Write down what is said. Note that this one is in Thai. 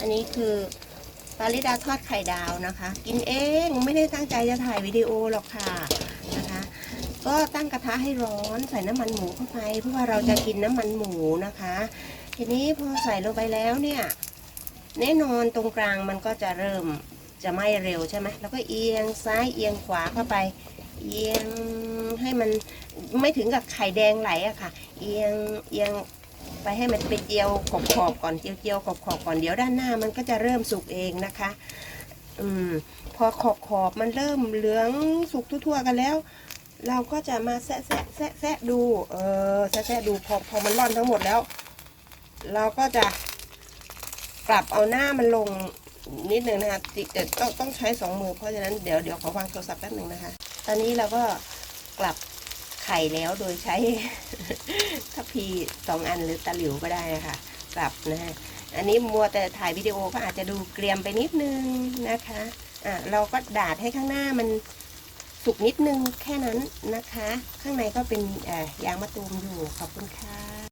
อันนี้คือปาริดาทอดไข่ดาวนะคะ กินเองไม่ได้ตั้งใจจะถ่ายวิดีโอหรอกค่ะนะคะ ก็ตั้งกระทะให้ร้อนใส่น้ำมันหมูเข้าไปเพราะว่าเราจะกินน้ำมันหมูนะคะ ทีนี้พอใส่ลงไปแล้วเนี่ยแน่นอนตรงกลางมันก็จะเริ่มจะไหม้เร็วใช่ไหมแล้วก็เอียงซ้ายเอียงขวาเข้าไป เอียงให้มันไม่ถึงกับไข่แดงไหลอะค่ะ เอียงเอียง ไปให้มันเป็นเจียวขอบขอบก่อนเจียวเจียวขอบขอบก่อนเดี๋ยวด้านหน้ามันก็จะเริ่มสุกเองนะคะ อืม พอขอบขอบมันเริ่มเหลืองสุกทั่วๆกันแล้ว เราก็จะมาแซะแซะแซะแซะดู เออแซะแซะดูพอพอมันร่อนทั้งหมดแล้ว เราก็จะกลับเอาหน้ามันลงนิดนึงนะคะติแต่ต้องต้องใช้สองมือเพราะฉะนั้นเดี๋ยวเดี๋ยวขอวางโทรศัพท์แป๊บหนึ่งนะคะ ตอนนี้เราก็กลับ ไข่แล้วโดยใช้ทัพพีสองอันหรือตะหลิวก็ได้นะคะกลับนะฮะอันนี้มัวแต่ถ่ายวิดีโอก็อาจจะดูเกรียมไปนิดนึงนะคะอะเราก็ดาดให้ข้างหน้ามันสุกนิดนึงแค่นั้นนะคะ ข้างในก็เป็นยางมะตูมอยู่ขอบคุณค่ะ